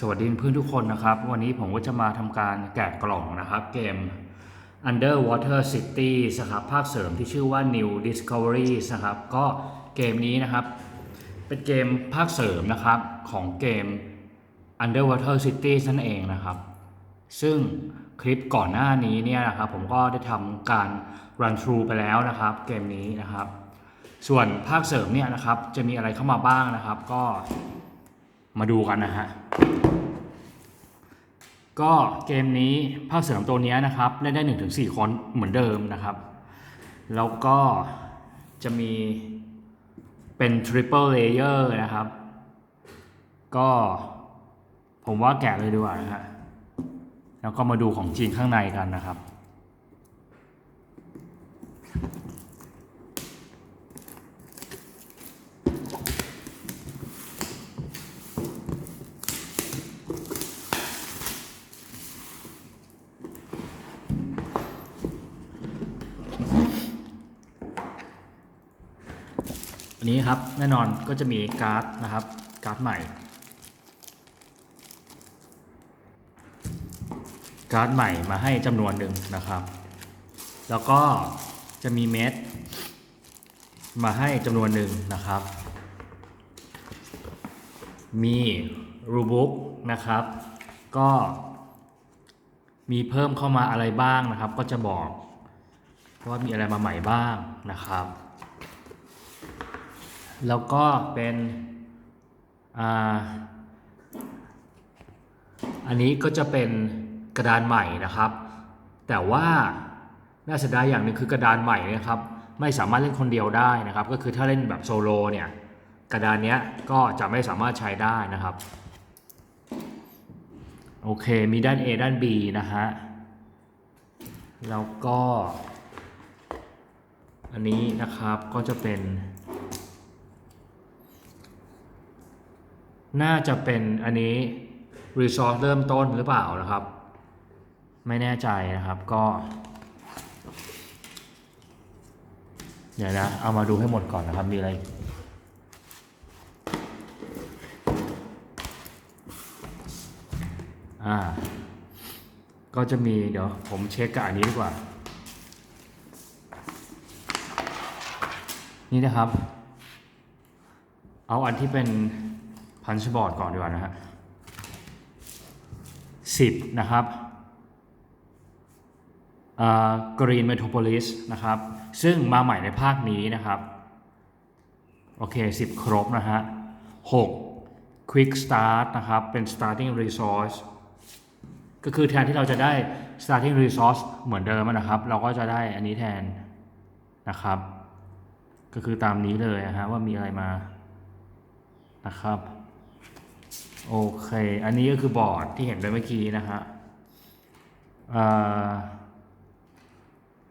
สวัสดีเพื่อนทุกคนนะครับ วันนี้ผมก็จะมาทำการแกะกล่องนะครับ เกม Underwater City นะครับภาคเสริมที่ชื่อว่า New Discovery นะครับก็เกมนี้นะครับ เป็นเกมภาคเสริมนะครับของเกม Underwater City นั่นเองนะครับ ซึ่งคลิปก่อนหน้านี้เนี่ยนะครับผมก็ได้ทำการ run through ไปแล้วนะครับ เกมนี้นะครับ ส่วนภาคเสริมเนี่ยนะครับจะมีอะไรเข้ามาบ้างนะครับ ก็ มาดูกันนะฮะ ก็เกมนี้ภาคเสริมตัวนี้นะครับ เล่นได้ 1-4 คนเหมือนเดิมนะครับ แล้วก็จะมีเป็น Triple Layer นะครับ ก็ผมว่าแกะเลยดีกว่านะฮะ แล้วก็มาดูของจริงข้างในกันนะครับ อันนี้ครับแน่นอนก็จะมีการ์ดนะครับการ์ดใหม่ การ์ดใหม่มาให้จำนวนหนึ่งนะครับ แล้วก็จะมีเม็ดมาให้จำนวนหนึ่งนะครับ มีรูบุ๊กนะครับ ก็มีเพิ่มเข้ามาอะไรบ้างนะครับ ก็จะบอกว่ามีอะไรมาใหม่บ้างนะครับ แล้วก็เป็นอ่าอันนี้ก็จะเป็นกระดานใหม่นะครับ แต่ว่าน่าเสียดายอย่างหนึ่งคือกระดานใหม่นะครับ ไม่สามารถเล่นคนเดียวได้นะครับ ก็คือถ้าเล่นแบบโซโลเนี่ยกระดานเนี้ยก็จะไม่สามารถใช้ได้นะครับ โอเค มีด้าน A ด้าน B นะฮะ แล้วก็ อันนี้นะครับก็จะเป็น น่าจะเป็นอันนี้ resource เริ่มต้นหรือเปล่านะครับ ไม่แน่ใจนะครับก็ เดี๋ยวนะ เอามาดูให้หมดก่อนนะครับ มีอะไร อ่า ก็จะมีเดี๋ยวผมเช็คกับอันนี้ดีกว่า นี่นะครับ เอาอันที่เป็น พันชบอร์ดก่อนดีกว่านะฮะสิบนะครับกรีนเมโทรโพลิสนะครับ ซึ่งมาใหม่ในภาคนี้นะครับ โอเค 10 ครบนะฮะ 6 Quick Start นะครับ เป็น Starting Resource ก็คือแทนที่เราจะได้ Starting Resource เหมือนเดิมนะครับ เราก็จะได้อันนี้แทนนะครับ ก็คือตามนี้เลยนะฮะว่ามีอะไรมานะครับ โอเค อันนี้ก็คือบอร์ดที่เห็นไปเมื่อกี้นะฮะ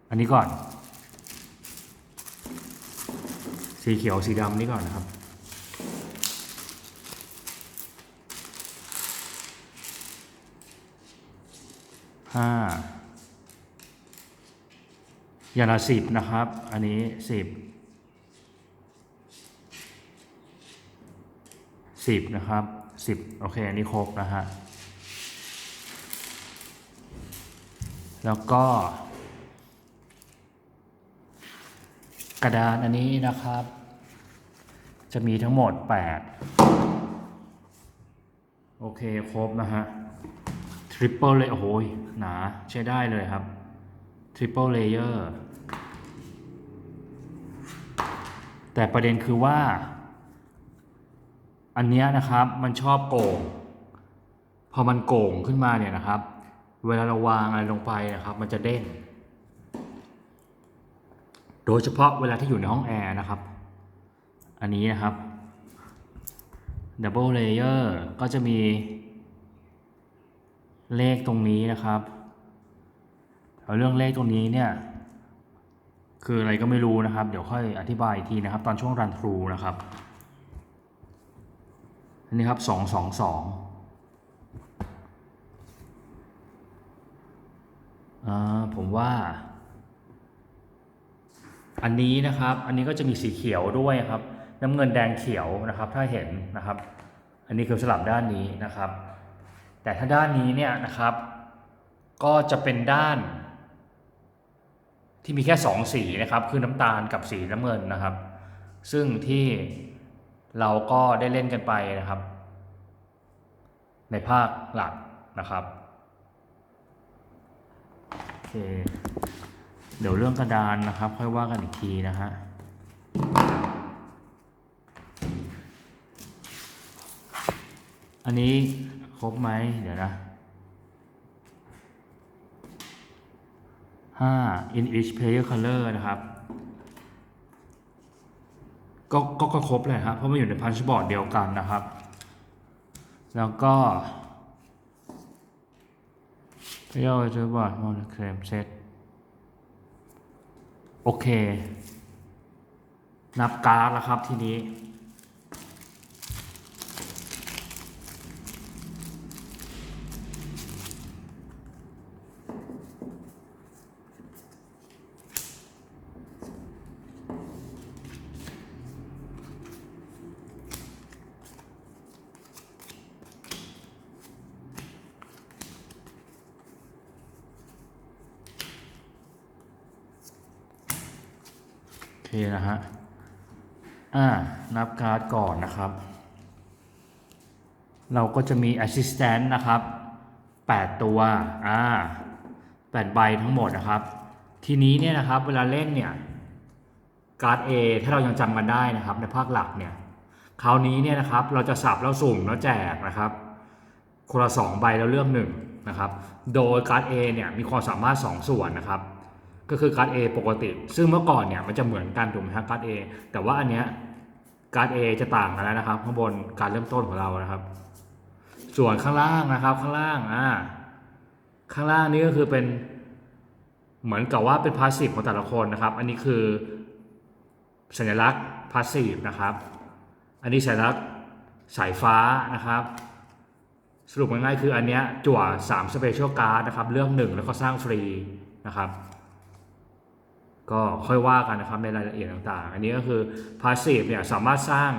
อันนี้ก่อน สีเขียวสีดำนี่ก่อนนะครับ ห้า อย่างละสิบนะครับ อันนี้สิบสิบนะครับ สิบโอเค อันนี้ครบนะฮะ แล้วก็ กระดานอันนี้นะครับ จะมีทั้งหมด 8 โอเค ครบนะฮะทริปเปิลเลยโอ้โหยหนา ใช้ได้เลยครับทริปเปิลเลเยอร์แต่ประเด็นคือว่า อันนี้นะครับมันชอบโก่ง พอมันโก่งขึ้นมาเนี่ยนะครับ เวลาเราวางอะไรลงไปนะครับ มันจะเด้ง โดยเฉพาะเวลาที่อยู่ในห้องแอร์นะครับ อันนี้นะครับ Double Layer ก็จะมีเลขตรงนี้นะครับเรื่องเลขตรงนี้เนี่ย คืออะไรก็ไม่รู้นะครับ เดี๋ยวค่อยอธิบายอีกทีนะครับ ตอนช่วง run through นะครับ นนี้ครับสองสองสองอ่าผมว่า อันนี้นะครับ อันนี้ก็จะมีสีเขียวด้วยครับ น้ำเงินแดงเขียวนะครับ ถ้าเห็นนะครับ อันนี้คือสลับด้านนี้นะครับ แต่ถ้าด้านนี้เนี่ยนะครับ ก็จะเป็นด้าน ที่มีแค่สองสีนะครับ คือน้ำตาลกับสีน้ำเงินนะครับ ซึ่งที่ เราก็ได้เล่นกันไปนะครับ ในภาคหลักนะครับโอเคเดี๋ยวเรื่องกระดานนะครับ ค่อยว่ากันอีกทีนะฮะอันนี้ครบไหมเดี๋ยวนะห้า in each player color นะครับ ก็ก็ก็ครบเลยครับเพราะมันอยู่ในพันชบอร์ดเดียวกันนะครับ แล้วก็เรียกว่าจะบอร์ดมอนเคลมเซตโอเค นับการ์ดแล้วครับทีนี้ นะฮะ อ่า นับการ์ดก่อนนะครับ เราก็จะมี Assistant นะครับ 8 ตัว อ่า8ใบทั้งหมดนะครับ ทีนี้เนี่ยนะครับ เวลาเล่นเนี่ย การ์ด A ถ้าเรายังจำกันได้นะครับ ในภาคหลักเนี่ย คราวนี้เนี่ยนะครับ เราจะสับแล้วสุ่มแล้วแจกนะครับ คนละสองใบแล้วเลือกหนึ่งนะครับ โดยการ์ด A เนี่ยมีความสามารถ 2 ส่วนนะครับ ก็คือการ์ด A ปกติ ซึ่งเมื่อก่อนเนี่ยมันจะเหมือนกันถูกไหมครับการ์ด A แต่ว่าอันเนี้ยการ์ด A จะต่างกันแล้วนะครับ ข้างบนการเริ่มต้นของเรานะครับ ส่วนข้างล่างนะครับข้างล่างอ่าข้างล่างนี้ก็คือเป็นเหมือนกับว่าเป็นพาสซีฟของแต่ละคนนะครับ อันนี้คือสัญลักษณ์พาสซีฟนะครับ อันนี้สัญลักษณ์สายฟ้านะครับ สรุปง่ายๆคืออันเนี้ยจั่ว3 Special Card นะครับเลือกหนึ่งแล้วก็สร้างฟรีนะครับ ก็ค่อยว่ากันนะครับในรายละเอียดต่างๆ อันนี้ก็คือ Passive เนี่ยสามารถสร้าง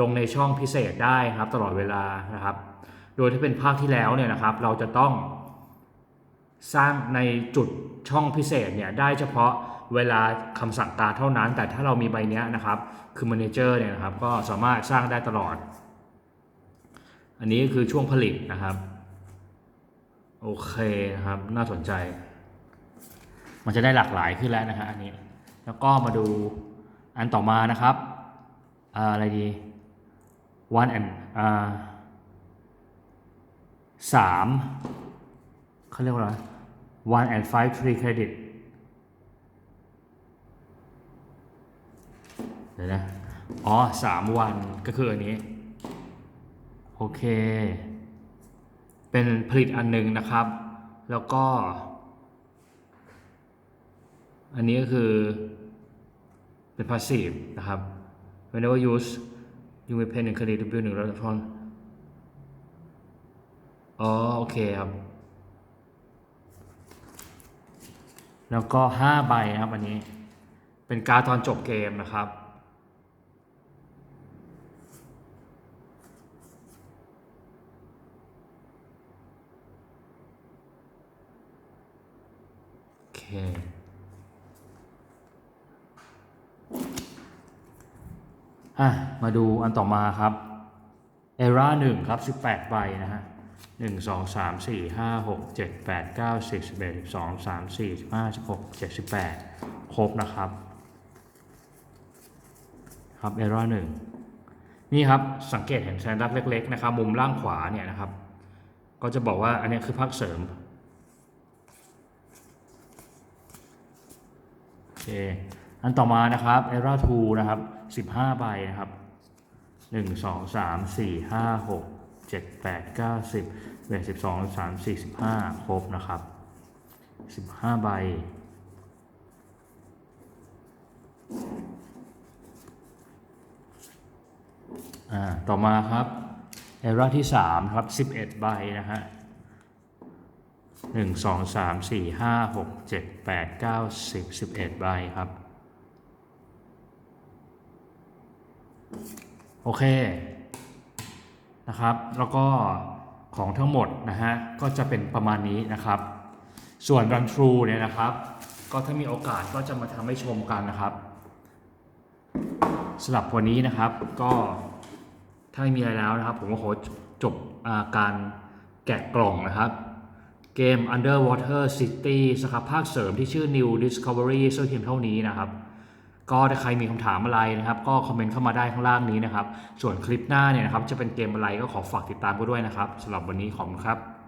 ลงในช่องพิเศษได้ครับตลอดเวลานะครับ โดยที่เป็นภาคที่แล้วเนี่ยนะครับ เราจะต้องสร้างในจุดช่องพิเศษเนี่ยได้เฉพาะเวลาคำสั่งการเท่านั้น แต่ถ้าเรามีใบเนี้ยนะครับ คือ Manager เนี่ยนะครับ ก็สามารถสร้างได้ตลอด อันนี้คือช่วงผลิตนะครับ โอเคนะครับ น่าสนใจ มันจะได้หลากหลายขึ้นแล้วนะฮะอันนี้ แล้วก็มาดูอันต่อมานะครับ อะไรดี one and อ่าสามเขาเรียกว่าอะไร one and five free credit เดี๋ยวนะ อ๋อสามวันก็คืออันนี้ โอเค เป็นผลิตอันหนึงนะครับ แล้วก็ อันนี้ก็คือเป็น passive นะครับ whenever use you may pay หนึ่ง credit to build หนึ่งร้อยทอนอ๋อ โอเคครับ แล้วก็ 5 ใบนะครับ อันนี้ เป็นการดตอนจบเกมนะครับ โอเค อะมาดูอันต่อมาครับเอราหนึ่งครับสิบแปดใบนะฮะหนึ่งสองสามสี่ห้าหกเจ็ดแปดเก้าสิบสิบเอ็ดสิบสองสามสี่สิบห้าสิบหกเจ็ดสิบแปดครบนะครับ ครับเอราหนึ่งนี่ครับสังเกตเห็นแซนดักเล็กๆนะครับมุมล่างขวาเนี่ยนะครับ ก็จะบอกว่าอันนี้คือภาคเสริมโอเค อันต่อมานะครับ Era 2นะครับ 15 ใบนะครับ 1 2 3 4 5 6 7 8 9 10เวท12 3 4 15 ครบนะครับ 15 ใบ อ่า ต่อมาครับ Era ที่ 3 ครับ 11 ใบนะฮะหนึ่งสองสามสี่ห้าหกเจ็ดแปดเก้าสิบสิบเอ็ดใบครับ โอเคนะครับ แล้วก็ของทั้งหมดนะฮะก็จะเป็นประมาณนี้นะครับ ส่วน Run Through เนี่ยนะครับ ก็ถ้ามีโอกาสก็จะมาทำให้ชมกันนะครับสำหรับวันนี้นะครับก็ถ้าไม่มีอะไรแล้วนะครับ ผมก็ขอจบาการแกะกล่องนะครับ เกม Underwater City สครับภาคเสริมที่ชื่อ New Discovery ซึ่งเพียงเท่านี้นะครับ ก็ถ้าใครมีคำถามอะไรนะครับ ก็คอมเมนต์เข้ามาได้ข้างล่างนี้นะครับ ส่วนคลิปหน้าเนี่ยนะครับจะเป็นเกมอะไรก็ขอฝากติดตามกันด้วยนะครับสำหรับวันนี้ขอบคุณครับ